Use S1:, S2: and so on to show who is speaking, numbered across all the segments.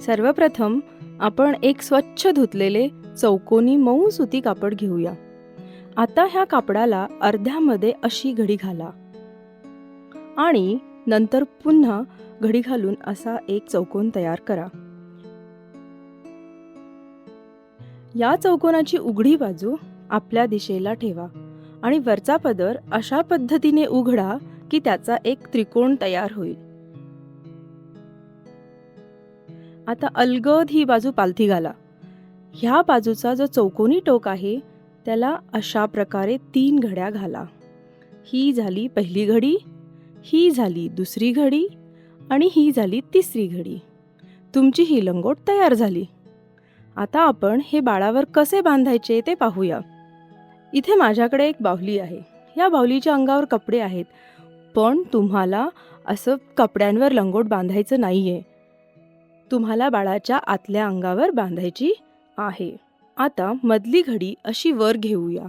S1: सर्वप्रथम आपण एक स्वच्छ धुतलेले चौकोनी मऊ सुती कापड घेऊया. आता ह्या कापडाला अर्ध्यामध्ये अशी घडी घाला. आणि नंतर पुन्हा घडी घालून असा एक चौकोन तयार करा. या चौकोनाची उघडी बाजू आपल्या दिशेला ठेवा आणि वरचा पदर अशा पद्धतीने उघडा की त्याचा एक त्रिकोण तयार होईल. आता अलगद ही बाजू पालथी घाला. ह्या बाजूचा जो चौकोनी टोक आहे त्याला अशा प्रकारे तीन घड्या घाला. ही झाली पहिली घडी ही झाली दुसरी घडी आणि ही झाली तिसरी घडी. तुमची ही लंगोट तयार झाली. आता आपण हे बाळावर कसे बांधायचे ते पाहूया. इथे माझ्याकडे एक बाहुली आहे. या बाहुलीच्या अंगावर कपडे आहेत पण तुम्हाला असं कपड्यांवर लंगोट बांधायचं नाही आहे तुम्हाला बाळाच्या आतल्या अंगावर बांधायची आहे. आता मधली घडी अशी वर घेऊया.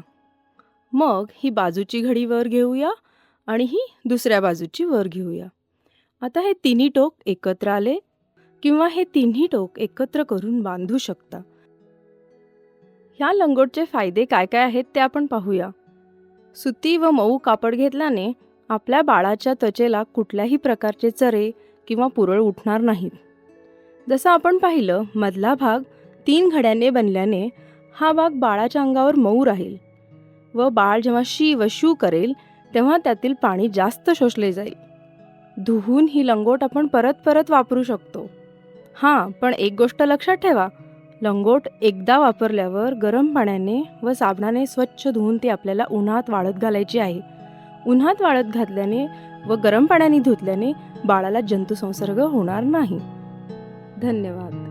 S1: मग ही बाजूची घडी वर घेऊया आणि ही दुसऱ्या बाजूची वर घेऊया. आता हे तिन्ही टोक एकत्र आले किंवा हे तिन्ही टोक एकत्र करून बांधू शकता. ह्या लंगोटचे फायदे काय काय आहेत ते आपण पाहूया. सुती व मऊ कापड घेतल्याने आपल्या बाळाच्या त्वचेला कुठल्याही प्रकारचे चरे किंवा पुरळ उठणार नाहीत. जसं आपण पाहिलं मधला भाग तीन घड्याने बनल्याने हा भाग बाळाच्या अंगावर मऊ राहील. व बाळ जेव्हा शी व शू करेल तेव्हा त्यातील पाणी जास्त शोषले जाईल. धुवून ही लंगोट आपण परत परत वापरू शकतो. हां पण एक गोष्ट लक्षात ठेवा. लंगोट एकदा वापरल्यावर गरम पाण्याने व साबणाने स्वच्छ धुवून ती आपल्याला उन्हात वाळत घालायची आहे. उन्हात वाळत घातल्याने व गरम पाण्याने धुतल्याने बाळाला जंतुसंसर्ग होणार नाही. धन्यवाद.